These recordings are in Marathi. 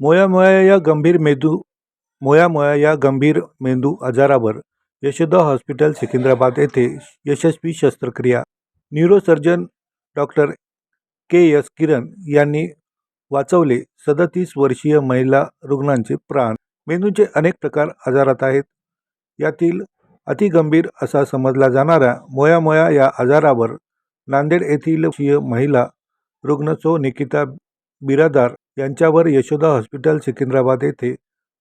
मोयामोया या गंभीर मेंदू मोया या गंभीर मेंदू आजारावर यशोदा हॉस्पिटल सिकंदराबाद येथे यशस्वी शस्त्रक्रिया. Neurosurgeon doctor K. S. Kiran यांनी वाचवले सदतीस वर्षीय महिला रुग्णांचे प्राण. मेंदूचे अनेक प्रकार आजारात आहेत. यातील अतिगंभीर असा समजला जाणारा मोयामोया या आजारावर नांदेड येथील महिला रुग्ण सो निकिता बिरादार यांच्यावर यशोदा हॉस्पिटल सिकंदराबाद येथे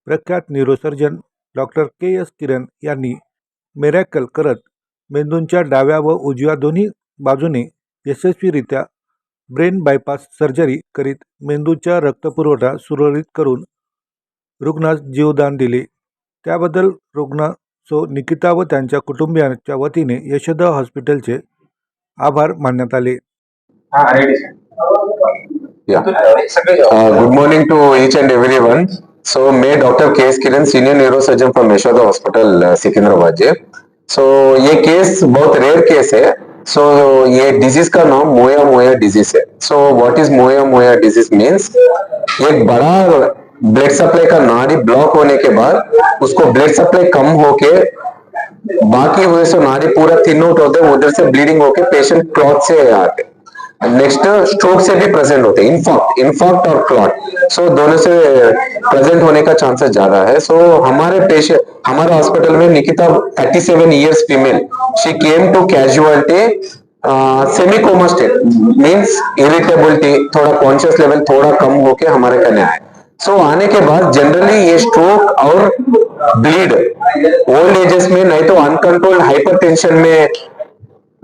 प्रख्यात neurosurgeon doctor K. S. Kiran यांनी मेरॅकल करत मेंदूंच्या डाव्या व उजव्या दोन्ही बाजूने यशस्वीरित्या ब्रेन बायपास सर्जरी करीत मेंदूचा रक्तपुरवठा सुरळीत करून रुग्णास जीवदान दिले. त्याबद्दल रुग्ण सो निकिता व त्यांच्या कुटुंबियांच्या वतीने यशोदा हॉस्पिटलचे आभार मानण्यात आले. Yeah. Uh, good morning to each and everyone. So, मैं doctor K S Kiran senior neurosurgeon from Yashoda hospital Secunderabad जे सो ये केस बहुत रेयर केस है सो ये डिज़ीज़ का नाम मोया मोया डिज़ीज़ है सो व्हाट इज़ मोया मोया डिज़ीज़ मींस एक बड़ा ब्लड सप्लाई का नाड़ी ब्लॉक होने के बाद उसको ब्लड सप्लाई कम होके बाकी हुए सो नाड़ी पूरा थिन आउट होते हैं उधर से ब्लीडिंग होके पेशेंट क्लॉथ से आते नेक्स्ट स्ट्रोक से भी प्रेजेंट होते हैं इनफॉक्ट इनफॉक्ट और क्लॉट सो दोनों से प्रेजेंट होने का चांसेस ज़्यादा है. सो so, हमारे पेशेंट हमारे हॉस्पिटल में Nikita 37 years female she came to casualty semi coma state means irritability थोड़ा कॉन्शियस लेवल थोड़ा कम होके हमारे कने आए सो आने के बाद जनरली ये स्ट्रोक और ब्लीड ओल्ड एजेस में नहीं तो अनकंट्रोल्ड हाइपरटेंशन में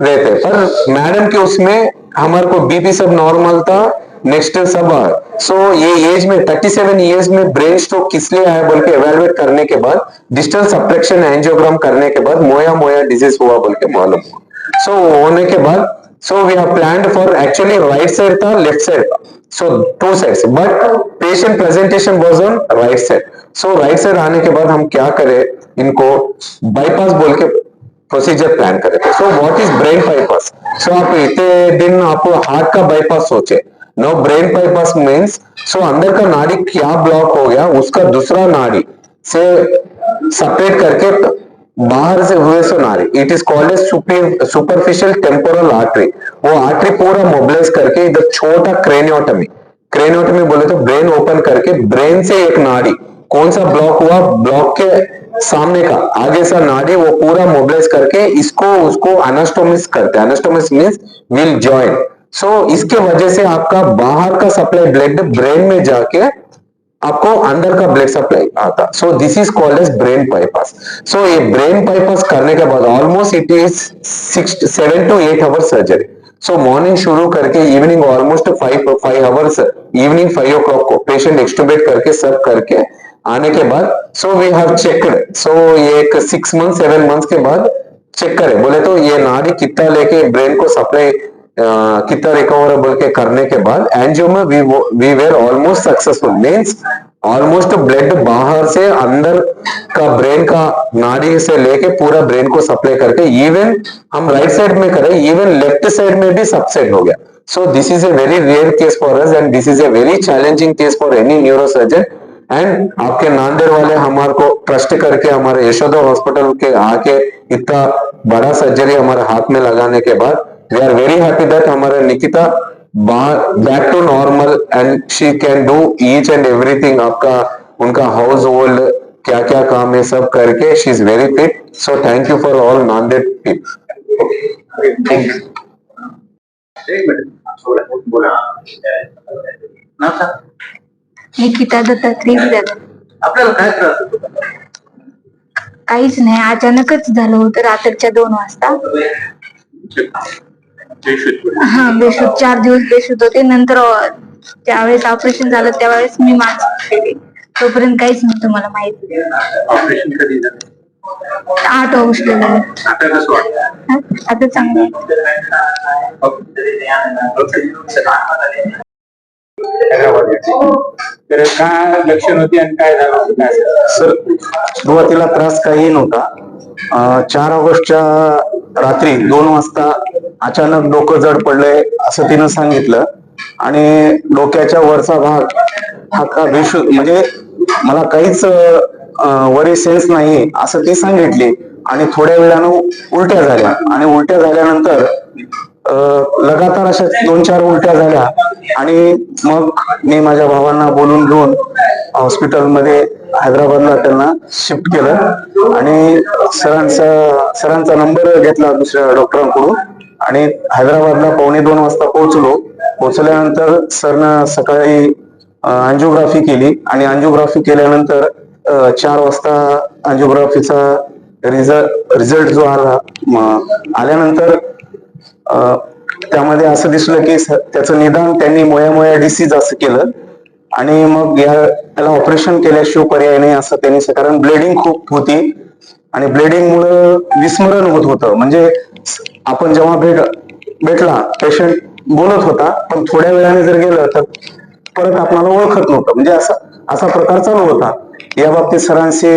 रहते पर मैडम के उसमें हमारे को बीपी सब नॉर्मल था नेक्स्ट सब सो ये एज में 37 इयर्स में ब्रेन स्ट्रोक किस लिए आया बोल के एवेलुएट करने के बाद डिजिटल सप्रेक्शन एंजियोग्राम करने के बाद मोया मोया डिज़ीज़ हुआ बोल के मालूम हुआ। सो होने के बाद so we have planned for actually right side था लेफ़्ट साइड था। So two side but patient presentation was on right side so right side आने के बाद हम क्या करें, इनको बाईपास बोल के प्रोसीजर प्लान करे। थे so what is brain bypass so आप इतने दिन आप हार्ट का बाईपास सोचे। No brain bypass means so अंदर का नाड़ी क्या ब्लॉक हो गया, उसका दूसरा नाड़ी से सेपरेट करके बाहर से हुए सो नाड़ी। It is called as superficial temporal artery वो आर्टरी पूरा मोबिलाइज करके इधर छोटा क्रेनियोटमी क्रेनियोटमी बोले तो ब्रेन ओपन करके ब्रेन से एक नाड़ी। कौन सा ब्लॉक हुआ? ब्लॉक के सामने का, आगे सा नाड़ी वो पूरा मोबिलाइज करके इसको, उसको अनास्टोमिस करते हैं। Anastomosis means will join so इसके वजह से आपका बाहर का सप्लाई ब्लड ब्रेन में जाके आपको अंदर का ब्लड सप्लाई आता। So this is called as brain bypass so ये ब्रेन बाईपास करने के बाद almost it is six seven to eight hours surgery so morning शुरू करके evening almost five five hours evening five o'clock को पेशेंट एक्सटूबेट करके सब करके आने के बाद so we have checked so ये एक सिक्स मंथ सेवन मंथ के बाद चेक करें। बोले तो ये नाड़ी कितना लेके ब्रेन को सप्लाई कितना रिकवर बोल के करने के बाद एंजियो में we we were almost successful means almost blood बाहर से अंदर का ब्रेन का नाड़ी से लेके पूरा ब्रेन को सप्लाई करके इवन हम राइट साइड में करें इवन लेफ़्ट साइड में भी सबसेट हो गया। So this is a very rare case for us and this is a very challenging case for any neurosurgeon and आपके नांदेड़ वाले हमारे को ट्रस्ट करके हमारे यशोदा हॉस्पिटल के आके इतना बड़ा सर्जरी हमारे हाथ में लगाने के बाद we are very happy that हमारे Nikita back to normal and she can do each and everything आपका उनका हाउस होल्ड क्या क्या काम है सब करके she is very fit so thank you for all Nanded people एक मिनिट थोडं बोला। नाव सांग. निकिता दत्तात्रय बिरादर आपल्याला काय त्रास होतो? काहीच नाही अचानकच झालं होतं रात्रीच्या दोन वाजता. हा बेशुद्ध चार दिवस बेशुद्ध होते. नंतर अ, ज्यावेळेस ऑपरेशन झालं त्यावेळेस मी मास्क केले. तोपर्यंत काहीच नव्हतं मला माहिती. ऑपरेशन कधी झालं? आठ ऑगस्ट झालं आता कसं वाटतं? हा, आता चांगलं आहे. तर काय लक्षण होती आणि काय झालं काय सर सुरुवातीला त्रास काही नव्हता. चार ऑगस्टच्या रात्री दोन वाजता अचानक डोकं जड पडलंय असं तिनं सांगितलं. आणि डोक्याच्या वरचा भाग हा का बेशुद्ध म्हणजे मला काहीच वरी सेन्स नाही असं ती सांगितली. आणि थोड्या वेळानं उलट्या झाल्या. आणि उलट्या झाल्यानंतर लगातार अशा दोन चार उलट्या झाल्या. आणि मग मी माझ्या भावांना बोलून घेऊन हॉस्पिटलमध्ये हैदराबादला त्यांना शिफ्ट केलं. आणि सरांचा सरांचा नंबर घेतला दुसऱ्या डॉक्टरांकडून आणि हैदराबादला पावणे दोन वाजता पोहोचलो. पोहोचल्यानंतर सरनं सकाळी अँजिओग्राफी केली. आणि अँजिओग्राफी केल्यानंतर चार वाजता अँजिओग्राफीचा रिझल्ट रिझल्ट जो आला आल्यानंतर त्यामध्ये असं दिसलं की त्याचं निदान त्यांनी मोया मोया डिसीज असं केलं. आणि मग या त्याला ऑपरेशन केल्याशिवाय पर्याय नाही असं त्यांनी कारण ब्लेडिंग खूप होती. आणि ब्लेडिंग मुळे विस्मरण होत होतं. म्हणजे आपण जेव्हा भेट भेटला पेशंट बोलत होता पण थोड्या वेळाने जर गेलं तर परत आपल्याला ओळखत नव्हतं. म्हणजे असा असा प्रकार चालू होता. या बाबतीत सरांशी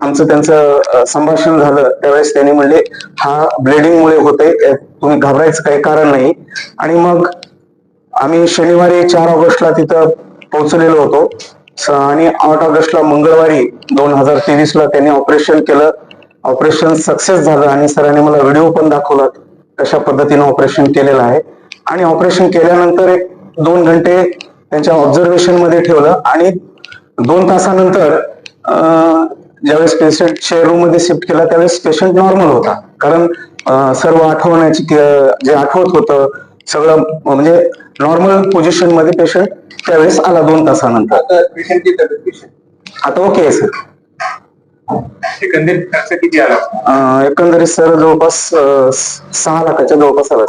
आमचं त्यांचं संभाषण झालं. त्यावेळेस त्यांनी म्हणले हा ब्लिडिंग होते होतंय तुम्ही घाबरायचं काही कारण नाही. आणि मग आम्ही शनिवारी चार ऑगस्टला तिथं पोहोचलेलो होतो. आणि आठ ऑगस्टला मंगळवारी दोन हजार तेवीस ला त्यांनी ऑपरेशन केलं. ऑपरेशन सक्सेस झालं आणि सरांनी मला व्हिडिओ पण दाखवला कशा पद्धतीने ऑपरेशन केलेलं आहे. आणि ऑपरेशन केल्यानंतर एक दोन घंटे त्यांच्या ऑब्झर्वेशनमध्ये ठेवलं. आणि दोन तासानंतर ज्यावेळेस पेशंट शेअर रूममध्ये शिफ्ट केला त्यावेळेस पेशंट नॉर्मल होता. कारण सर्व आठवण्याची जे आठवत होतं सगळं म्हणजे नॉर्मल पोझिशनमध्ये पेशंट त्यावेळेस आला दोन तासानंतर. आता ओके सर एकंदरीत खर्च किती आला? एकंदरीत सर जवळपास सहा लाखाच्या जवळपास आला.